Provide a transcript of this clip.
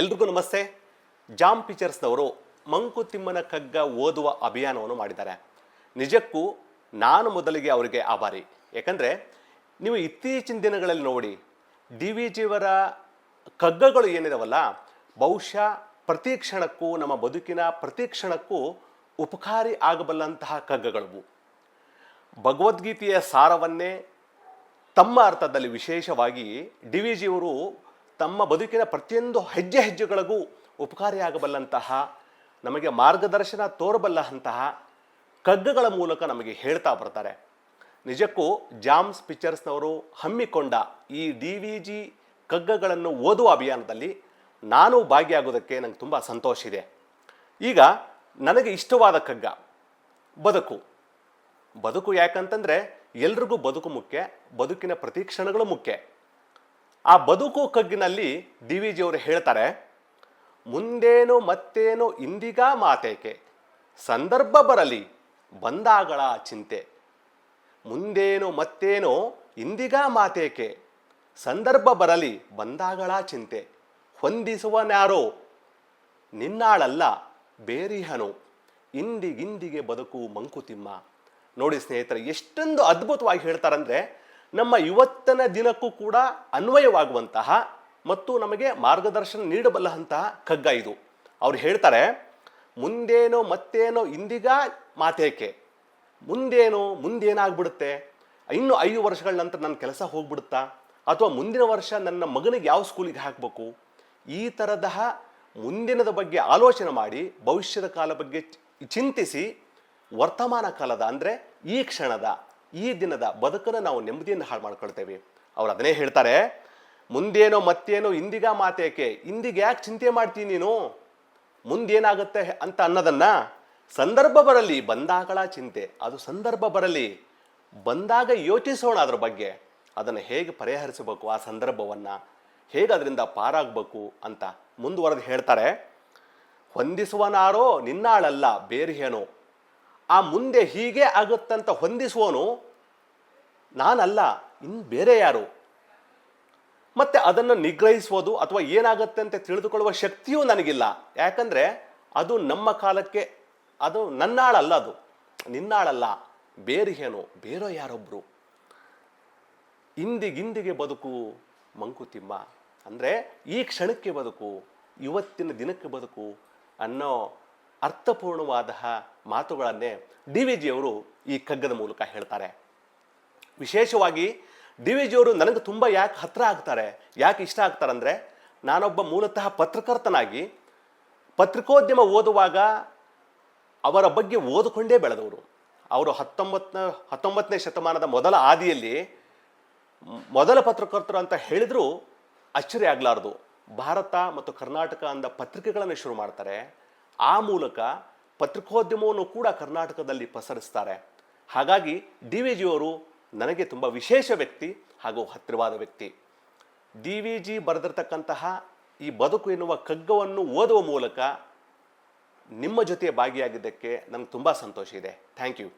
ಎಲ್ರಿಗೂ ನಮಸ್ತೆ. ಜಾಮ್ ಪಿಕ್ಚರ್ಸ್ನವರು ಮಂಕುತಿಮ್ಮನ ಕಗ್ಗ ಓದುವ ಅಭಿಯಾನವನ್ನು ಮಾಡಿದ್ದಾರೆ. ನಿಜಕ್ಕೂ ನಾನು ಮೊದಲಿಗೆ ಅವರಿಗೆ ಆಭಾರಿ. ಯಾಕಂದರೆ ನೀವು ಇತ್ತೀಚಿನ ದಿನಗಳಲ್ಲಿ ನೋಡಿ, ಡಿ ವಿ ಜಿಯವರ ಕಗ್ಗಗಳು ಏನಿದಾವಲ್ಲ, ಬಹುಶಃ ಪ್ರತಿ ಕ್ಷಣಕ್ಕೂ, ನಮ್ಮ ಬದುಕಿನ ಪ್ರತಿ ಕ್ಷಣಕ್ಕೂ ಉಪಕಾರಿ ಆಗಬಲ್ಲಂತಹ ಕಗ್ಗಗಳು ಭಗವದ್ಗೀತೆಯ ಸಾರವನ್ನೇ ತಮ್ಮ ಅರ್ಥದಲ್ಲಿ ವಿಶೇಷವಾಗಿ ಡಿ ವಿ ಜಿಯವರು ತಮ್ಮ ಬದುಕಿನ ಪ್ರತಿಯೊಂದು ಹೆಜ್ಜೆ ಹೆಜ್ಜೆಗಳಿಗೂ ಉಪಕಾರಿಯಾಗಬಲ್ಲಂತಹ, ನಮಗೆ ಮಾರ್ಗದರ್ಶನ ತೋರಬಲ್ಲಂತಹ ಕಗ್ಗಗಳ ಮೂಲಕ ನಮಗೆ ಹೇಳ್ತಾ ಬರ್ತಾರೆ. ನಿಜಕ್ಕೂ ಜಾಮ್ಸ್ ಪಿಕ್ಚರ್ಸ್ನವರು ಹಮ್ಮಿಕೊಂಡ ಈ ಡಿ ವಿ ಜಿ ಕಗ್ಗಗಳನ್ನು ಓದುವ ಅಭಿಯಾನದಲ್ಲಿ ನಾನು ಭಾಗಿಯಾಗೋದಕ್ಕೆ ನಂಗೆ ತುಂಬ ಸಂತೋಷ ಇದೆ. ಈಗ ನನಗೆ ಇಷ್ಟವಾದ ಕಗ್ಗ ಬದುಕು. ಬದುಕು ಯಾಕಂತಂದರೆ ಎಲ್ರಿಗೂ ಬದುಕು ಮುಖ್ಯ, ಬದುಕಿನ ಪ್ರತಿ ಕ್ಷಣಗಳು ಮುಖ್ಯ. ಆ ಬದುಕು ಕಗ್ಗಿನಲ್ಲಿ ಡಿ ವಿ ಜಿಯವರು ಹೇಳ್ತಾರೆ, ಮುಂದೇನು ಮತ್ತೇನು ಇಂದಿಗ ಮಾತೇಕೆ, ಸಂದರ್ಭ ಬರಲಿ, ಬಂದಾಗಳ ಚಿಂತೆ. ಮುಂದೇನು ಮತ್ತೇನು ಇಂದಿಗ ಮಾತೇಕೆ, ಸಂದರ್ಭ ಬರಲಿ, ಬಂದಾಗಳ ಚಿಂತೆ. ಹೊಂದಿಸುವನ್ಯಾರೋ, ನಿನ್ನಾಳಲ್ಲ, ಬೇರಿಹನು. ಇಂದಿಗಿಂದಿಗೆ ಬದುಕು ಮಂಕುತಿಮ್ಮ. ನೋಡಿ ಸ್ನೇಹಿತರೆ, ಎಷ್ಟೊಂದು ಅದ್ಭುತವಾಗಿ ಹೇಳ್ತಾರಂದ್ರೆ ನಮ್ಮ ಇವತ್ತಿನ ದಿನಕ್ಕೂ ಕೂಡ ಅನ್ವಯವಾಗುವಂತಹ ಮತ್ತು ನಮಗೆ ಮಾರ್ಗದರ್ಶನ ನೀಡಬಲ್ಲಂತಹ ಕಗ್ಗ ಇದು. ಅವ್ರು ಹೇಳ್ತಾರೆ, ಮುಂದೇನೋ ಮತ್ತೇನೋ ಇಂದಿಗ ಮಾತೇಕೆ? ಮುಂದೇನೋ ಮುಂದೇನಾಗ್ಬಿಡುತ್ತೆ? ಇನ್ನು ಐದು ವರ್ಷಗಳ ನಂತರ ನನ್ನ ಕೆಲಸ ಹೋಗ್ಬಿಡುತ್ತಾ? ಅಥವಾ ಮುಂದಿನ ವರ್ಷ ನನ್ನ ಮಗನಿಗೆ ಯಾವ ಸ್ಕೂಲಿಗೆ ಹಾಕಬೇಕು? ಈ ಥರದ ಮುಂದಿನದ ಬಗ್ಗೆ ಆಲೋಚನೆ ಮಾಡಿ, ಭವಿಷ್ಯದ ಕಾಲ ಬಗ್ಗೆ ಚಿಂತಿಸಿ, ವರ್ತಮಾನ ಕಾಲದ ಅಂದರೆ ಈ ಕ್ಷಣದ ಈ ದಿನದ ಬದುಕನ್ನು ನಾವು ನೆಮ್ಮದಿಯನ್ನು ಹಾಳು ಮಾಡ್ಕೊಳ್ತೇವೆ. ಅವ್ರು ಅದನ್ನೇ ಹೇಳ್ತಾರೆ, ಮುಂದೇನೋ ಮತ್ತೇನೋ ಇಂದಿಗ ಮಾತೇಕೆ? ಇಂದಿಗೆ ಯಾಕೆ ಚಿಂತೆ ಮಾಡ್ತೀನಿ ನೀನು? ಮುಂದೇನಾಗುತ್ತೆ ಅಂತ ಅನ್ನೋದನ್ನು ಸಂದರ್ಭ ಬರಲಿ, ಬಂದಾಗಳ ಚಿಂತೆ. ಅದು ಸಂದರ್ಭ ಬರಲಿ, ಬಂದಾಗ ಯೋಚಿಸೋಣ ಅದ್ರ ಬಗ್ಗೆ. ಅದನ್ನು ಹೇಗೆ ಪರಿಹರಿಸಬೇಕು ಆ ಸಂದರ್ಭವನ್ನು? ಹೇಗೆ ಅದರಿಂದ ಪಾರಾಗಬೇಕು ಅಂತ ಮುಂದುವರೆದು ಹೇಳ್ತಾರೆ, ಹೊಂದಿಸುವನಾರೋ ನಿನ್ನಾಳಲ್ಲ ಬೇರೆಯೇನೋ ಆ ಮುಂದೆ ಹೀಗೆ ಆಗುತ್ತಂತ ಹೊಂದಿಸುವನು ನಾನಲ್ಲ ಇನ್ನು ಬೇರೆ ಯಾರು? ಮತ್ತೆ ಅದನ್ನು ನಿಗ್ರಹಿಸುವುದು ಅಥವಾ ಏನಾಗುತ್ತೆ ಅಂತ ತಿಳಿದುಕೊಳ್ಳುವ ಶಕ್ತಿಯೂ ನನಗಿಲ್ಲ. ಯಾಕಂದ್ರೆ ಅದು ನಮ್ಮ ಕಾಲಕ್ಕೆ, ಅದು ನನ್ನಾಳಲ್ಲ ಅದು. ನಿನ್ನಾಳಲ್ಲ ಬೇರಿಗೇನು ಬೇರೋ ಯಾರೊಬ್ಬರು ಇಂದಿಗಿಂದಿಗೆ ಬದುಕು ಮಂಕುತಿಮ್ಮ. ಅಂದರೆ ಈ ಕ್ಷಣಕ್ಕೆ ಬದುಕು, ಇವತ್ತಿನ ದಿನಕ್ಕೆ ಬದುಕು ಅನ್ನೋ ಅರ್ಥಪೂರ್ಣವಾದ ಮಾತುಗಳನ್ನೇ ಡಿ ವಿ ಜಿಯವರು ಈ ಕಗ್ಗದ ಮೂಲಕ ಹೇಳ್ತಾರೆ. ವಿಶೇಷವಾಗಿ ಡಿ ವಿ ಜಿಯವರು ನನಗೆ ತುಂಬ ಯಾಕೆ ಹತ್ತಿರ ಆಗ್ತಾರೆ, ಯಾಕೆ ಇಷ್ಟ ಆಗ್ತಾರೆ ಅಂದರೆ ನಾನೊಬ್ಬ ಮೂಲತಃ ಪತ್ರಕರ್ತನಾಗಿ ಪತ್ರಿಕೋದ್ಯಮ ಓದುವಾಗ ಅವರ ಬಗ್ಗೆ ಓದಿಕೊಂಡೇ ಬೆಳೆದವರು. ಅವರು ಹತ್ತೊಂಬತ್ತನ, ಹತ್ತೊಂಬತ್ತನೇ ಶತಮಾನದ ಮೊದಲ ಆದಿಯಲ್ಲಿ ಮೊದಲ ಪತ್ರಕರ್ತರು ಅಂತ ಹೇಳಿದರೂ ಅಚ್ಚರಿ ಆಗಲಾರದು. ಭಾರತ ಮತ್ತು ಕರ್ನಾಟಕ ಅಂದ ಪತ್ರಿಕೆಗಳನ್ನು ಶುರು ಮಾಡ್ತಾರೆ. ಆ ಮೂಲಕ ಪತ್ರಿಕೋದ್ಯಮವನ್ನು ಕೂಡ ಕರ್ನಾಟಕದಲ್ಲಿ ಪಸರಿಸ್ತಾರೆ. ಹಾಗಾಗಿ ಡಿ ವಿ ಜಿಯವರು ನನಗೆ ತುಂಬ ವಿಶೇಷ ವ್ಯಕ್ತಿ ಹಾಗೂ ಹತ್ತಿರವಾದ ವ್ಯಕ್ತಿ. ಡಿ ವಿ ಜಿ ಬರೆದಿರ್ತಕ್ಕಂತಹ ಈ ಬದುಕು ಎನ್ನುವ ಕಗ್ಗವನ್ನು ಓದುವ ಮೂಲಕ ನಿಮ್ಮ ಜೊತೆ ಭಾಗಿಯಾಗಿದ್ದಕ್ಕೆ ನನಗೆ ತುಂಬ ಸಂತೋಷ ಇದೆ. Thank you.